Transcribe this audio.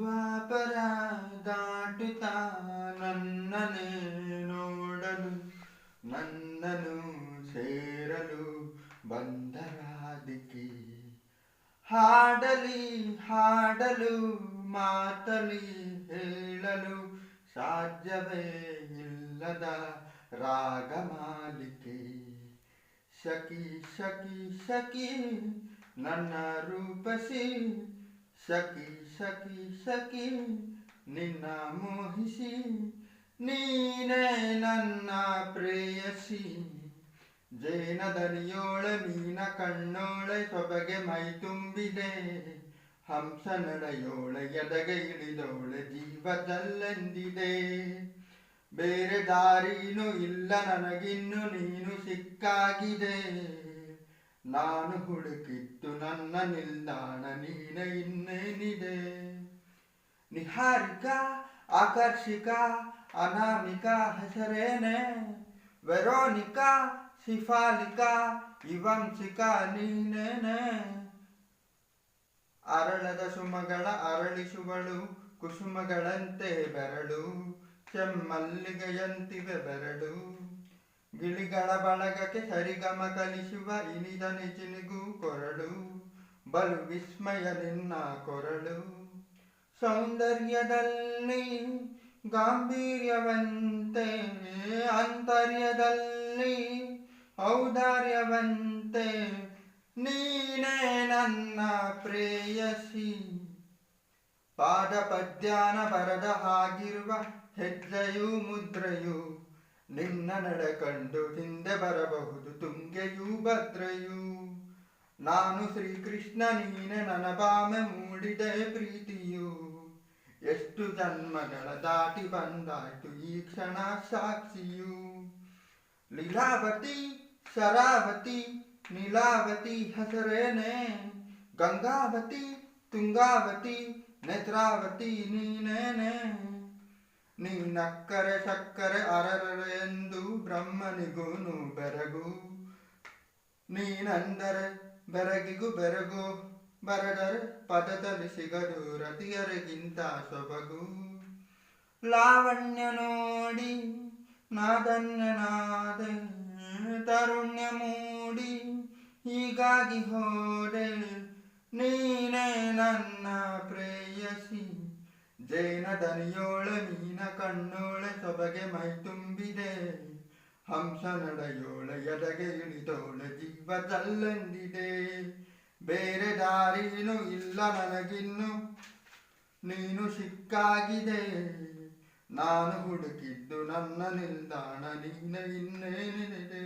ದ್ವಾಪರ ದಾಟುತ್ತ ನನ್ನನೇ ನೋಡಲು ನನ್ನನು ಸೇರಲು ಬಂದರಾದಿಕೆ ಹಾಡಲಿ, ಹಾಡಲು, ಮಾತಲಿ ಹೇಳಲು ಸಾಧ್ಯವೇ ಇಲ್ಲದ ರಾಗಮಾಲಿಕೆ. ಶಕಿ ಶಕಿ ಶಕಿ, ನನ್ನ ರೂಪಸಿ ಶಕಿ ಸಖಿ ಸಖಿ ನಿನ್ನ ಮೋಹಿಸಿ, ನೀನೇ ನನ್ನ ಪ್ರೇಯಸಿ. ಜೇನ ದನಿಯೋಳ, ಮೀನ ಕಣ್ಣೋಳೆ, ಸೊಬಗೆ ಮೈ ತುಂಬಿದೆ. ಹಂಸ ನಡೆಯೋಳ, ಎದಗೆ ಇಳಿದೋಳೆ ಜೀವದಲ್ಲೆಂದಿದೆ ಬೇರೆ ದಾರಿನೂ ಇಲ್ಲ, ನನಗಿನ್ನು ನೀನು ಸಿಕ್ಕಾಗಿದೆ. ನಾನು ಹುಡುಕಿತ್ತು ನನ್ನ ನಿಲ್ದಾಣ ನೀನ ಇನ್ನೇನಿದೆ? ನಿಹಾರಿಕಾ, ಆಕರ್ಷಿಕ, ಅನಾಮಿಕಾ ಹೆಸರೇನೆ? ವೆರೋನಿಕಾ ಸಿಫಾಲಿಕಾ ಇವಂಶಿಕ ನೀನೇನೆ? ಅರಳದ ಸುಮಗಳ ಅರಳಿಸುವಳು, ಕುಸುಮಗಳಂತೆ ಬೆರಳು, ಚೆಮ್ಮಲ್ಲಿಗೆಯಂತಿವೆ ಬೆರಳು. ಗಿಳಿಗಳ ಬಳಗಕ್ಕೆ ಸರಿಗಮ ಕಲಿಸುವ ಇನಿದ ನಿಚಿನಿಗೂ ಕೊರಳು ಬಲು ವಿಸ್ಮಯ ನಿನ್ನ ಕೊರಳು ಸೌಂದರ್ಯದಲ್ಲಿ ಗಾಂಭೀರ್ಯವಂತೆ ಅಂತರ್ಯದಲ್ಲಿ ಔದಾರ್ಯವಂತೆ ನೀನೇ ನನ್ನ ಪ್ರೇಯಸಿ ಪಾದ ಪದ್ಯಾನ ಬರದ ಹಾಗಿರುವ ಹೆಜ್ಜೆಯು ಮುದ್ರೆಯು ನಿನ್ನ ನಡೆ ಕಂಡು ಹಿಂದೆ ಬರಬಹುದು ತುಂಗೆಯೂ ಭದ್ರೆಯೂ. ನಾನು ಶ್ರೀಕೃಷ್ಣ, ನೀನೆ ನನಬಾಮೆ ಬಾಮೆ ಮೂಡಿದೆ ಪ್ರೀತಿಯು. ಎಷ್ಟು ಜನ್ಮಗಳ ದಾಟಿ ಬಂದಾಯ್ತು ಈ ಕ್ಷಣ ಸಾಕ್ಷಿಯು. ಲೀಲಾವತಿ, ಶರಾವತಿ, ನೀಲಾವತಿ ಹೆಸರೇನೆ. ಗಂಗಾವತಿ, ತುಂಗಾವತಿ, ನೇತ್ರಾವತಿ ನೀನೇನೆ. ನೀನಕ್ಕರೆ ಸಕ್ಕರೆ ಅರರರೆ ಎಂದು ಬ್ರಹ್ಮನಿಗೂನು ಬೆರಗು. ನೀನಂದರೆ ಬೆರಗಿಗೂ ಬೆರಗು, ಬರದರೆ ಪದದಲ್ಲಿ ಸಿಗದು ರತಿಯರಿಗಿಂತ ಸೊಬಗು. ಲಾವಣ್ಯ ನೋಡಿ, ನಾದನ್ಯನಾದೆ, ತರುಣ್ಯ ಮೂಡಿ, ಹೀಗಾಗಿ ಹೋದೆ, ನೀನೇ ನನ್ನ ಪ್ರೇಯಸಿ. ಜೈನ ದನಿಯೋಳೆ ಮೀನ ಕಣ್ಣೋಳೆ ಸೊಬಗೆ ಮೈ ತುಂಬಿದೆ. ಹಂಸ ನಡೆಯೋಳೆ ಎದಗೆ ಜೀವ ಜೀವದಲ್ಲೆಂದಿದೆ ಬೇರೆ ದಾರಿನೂ ಇಲ್ಲ ನನಗಿನ್ನು, ನೀನು ಸಿಕ್ಕಾಗಿದೆ. ನಾನು ಹುಡುಕಿದ್ದು ನನ್ನ ನಿಲ್ದಾಣ, ನೀನ ಇನ್ನೇನಿದೆ.